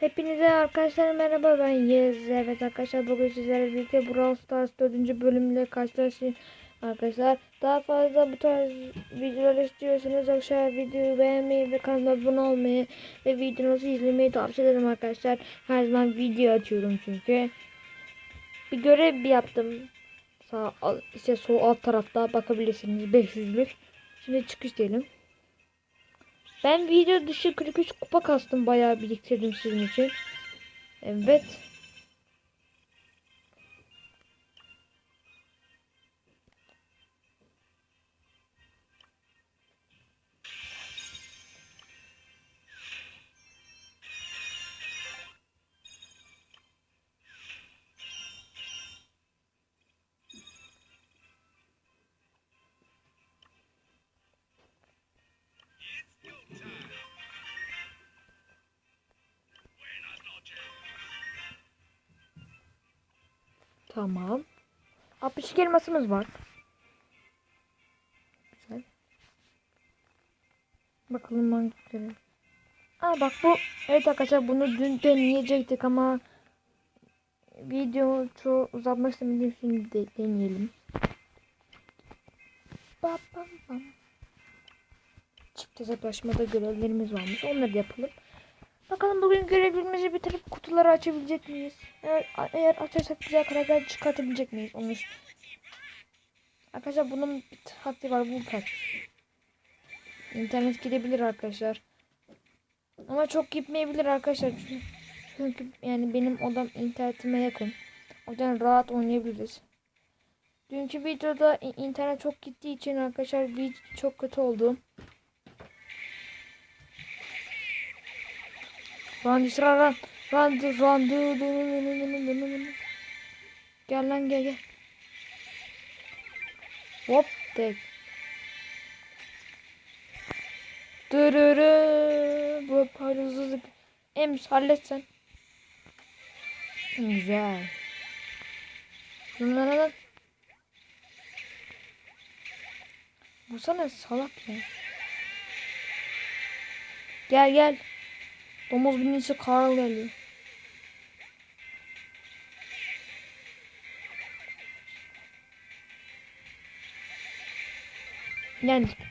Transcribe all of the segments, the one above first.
Hepinize arkadaşlar merhaba ben Yez. Evet arkadaşlar bugün sizlerle birlikte Brawl Stars 4. bölümle karşılaştık arkadaşlar. Daha fazla bu tarz videolar istiyorsanız aşağı videoyu beğenmeyi ve kanala abone olmayı ve videomuzu izlemeyi tavsiye ederim arkadaşlar. Her zaman video açıyorum çünkü. Bir görev yaptım. Sağ işte sol alt tarafta bakabilirsiniz 500'lük. Şimdi çıkış diyelim. Ben video dışı 43 kupa kastım bayağı biriktirdim sizin için. Evet. Tamam. 62 elmasımız var. Güzel. Bakalım hangileri. Aa bak bu. Evet arkadaşlar bunu dün deneyecektik ama video çok uzatmak istemediğim için de deneyelim. Bam bam bam. Çift hesaplaşmada görevlerimiz varmış. Onları da yapalım. Bakalım bugün görevlerimizi bitirip kutuları açabilecek miyiz? Eğer, eğer açarsak güzel karakter çıkartabilecek miyiz? Onu Arkadaşlar bunun bir haddi var bu kaç. İnternet gidebilir arkadaşlar. Ama çok gitmeyebilir arkadaşlar. Çünkü, çünkü yani benim odam internetime yakın. O yüzden rahat oynayabiliriz. Dünkü videoda internet çok gittiği için arkadaşlar video çok kötü oldu. Randy sıra ran. Randy randy. Gel lan gel gel. Hop tek. Dırırı. Bu hızlı. Ems halletsen. Güzel. Bunlara lan. Bu sana salak ya. Gel gel. Domuz binicisi Carl geliyor. Yendik.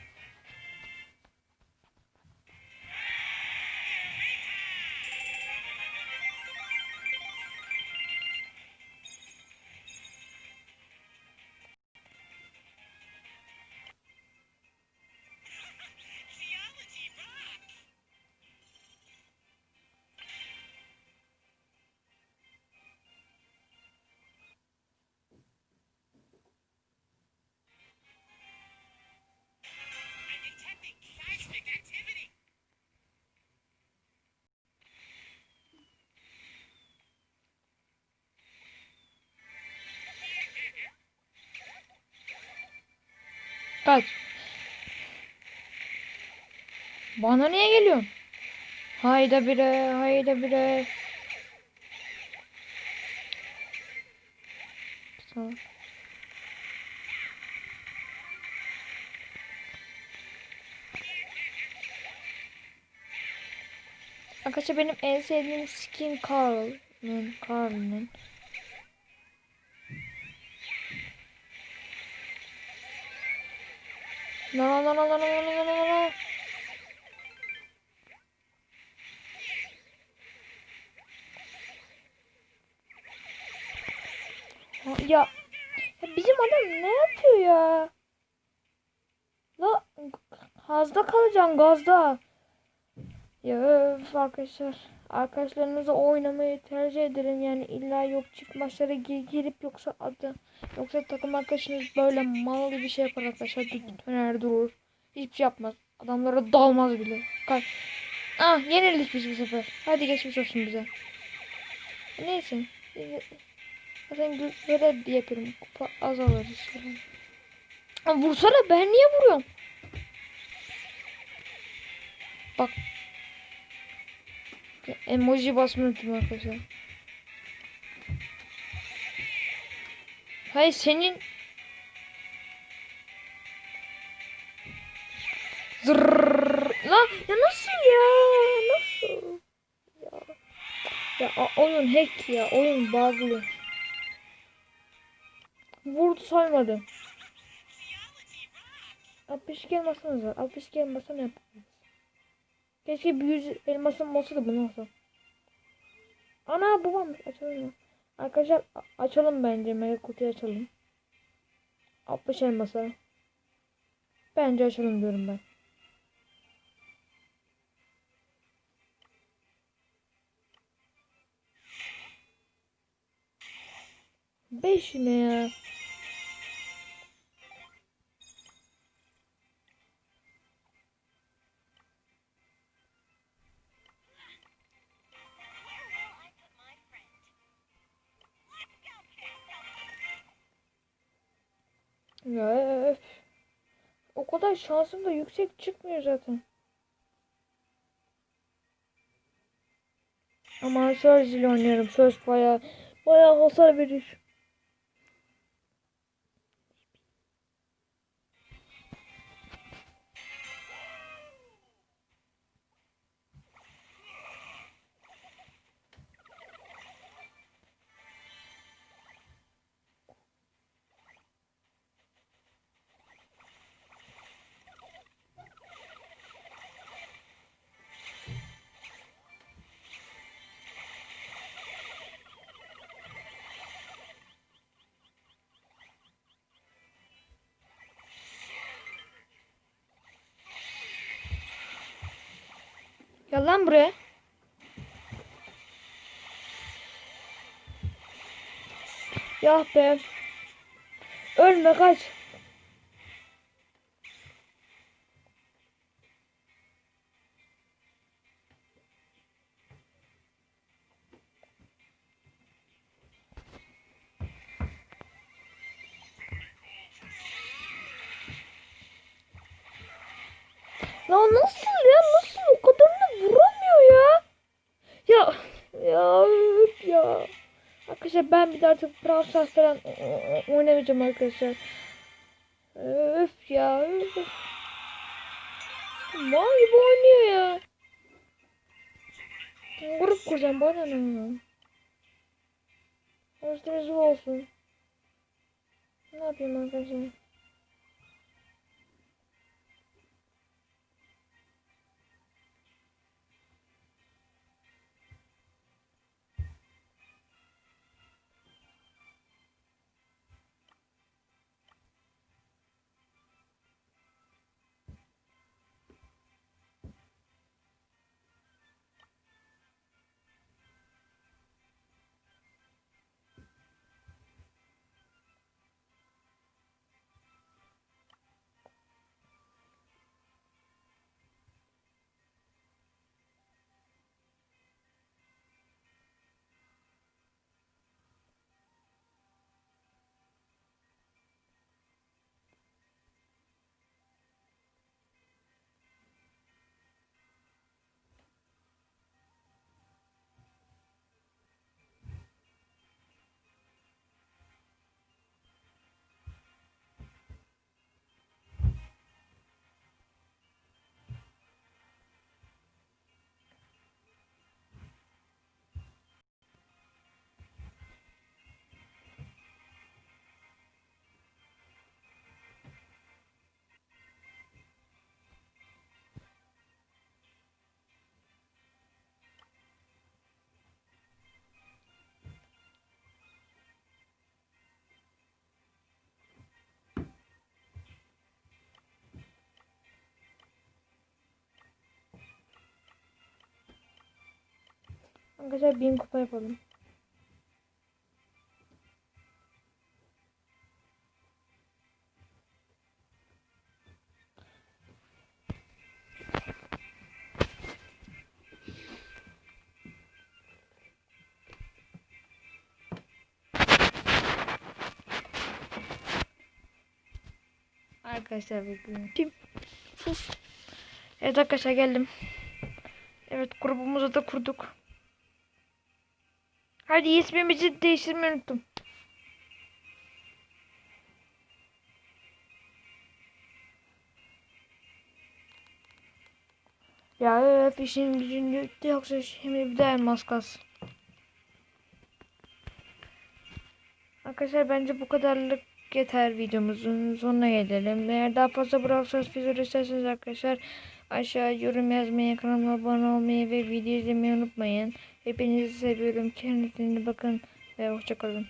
Kaç. Bana niye geliyorsun? Hayda bire, hayda bire. Tamam. Arkadaşlar benim en sevdiğim skin Carl'ın, Carl'ın. No no no no no no no no. Ya. ya bizim adam ne yapıyor ya? La gazda kalacaksın gazda. Ya öf, arkadaşlar. Arkadaşlarınızla oynamayı tercih ederim yani illa yok çift maçlara gir, girip yoksa adı yoksa takım arkadaşınız böyle mal gibi bir şey yapar arkadaşlar dö- döner durur. Hiçbir şey yapmaz. Adamlara dalmaz bile. Kaç. Ah yenildik biz bu sefer. Hadi geçmiş olsun bize. Neyse. Zaten gö- görev yapıyorum. Kupa az alırız falan. Aa, vursana ben niye vuruyorum? Bak. Emoji basmayı unuttum arkadaşlar. Hayır senin Zırrrr. Lan ya nasıl ya? Nasıl? Ya. oyun hack ya. Oyun bug'lı. Vurdu saymadı. 62 elmasınız var. 62 elmasını yapabiliriz. Keşke bir 100 elmasım olsa da bunu olsa. Ana bu varmış. Açalım? Arkadaşlar açalım bence. Mega kutuyu açalım. 60 elmasa. Bence açalım diyorum ben. Beş ne ya? Ya. O kadar şansım da yüksek çıkmıyor zaten. Ama Surge ile oynuyorum. Surge baya baya hasar verir. Gel lan buraya. Ya be. Ölme kaç. Ya nasıl o kadarını vuramıyor ya. Ya ya üf ya. Arkadaşlar ben bir daha artık Brawl Stars falan oynamayacağım arkadaşlar. Öf ya öf. Mal gibi oynuyor ya. Grup kuracağım bana ne? Rezil olsun. Ne yapayım arkadaşlar? Arkadaşlar bin kupa yapalım. Arkadaşlar bekleyin. Tim. Sus. Evet arkadaşlar geldim. Evet grubumuzu da kurduk. Hadi ismimizi değiştirmeyi unuttum. Ya öf işin gücün yoktu yoksa şimdi bir daha elmas kalsın. Arkadaşlar bence bu kadarlık yeter videomuzun sonuna gelelim. Eğer daha fazla Stars videoları isterseniz arkadaşlar aşağı yorum yazmayı, kanalıma abone olmayı ve video izlemeyi unutmayın. Hepinizi seviyorum. Kendinize bakın ve hoşçakalın.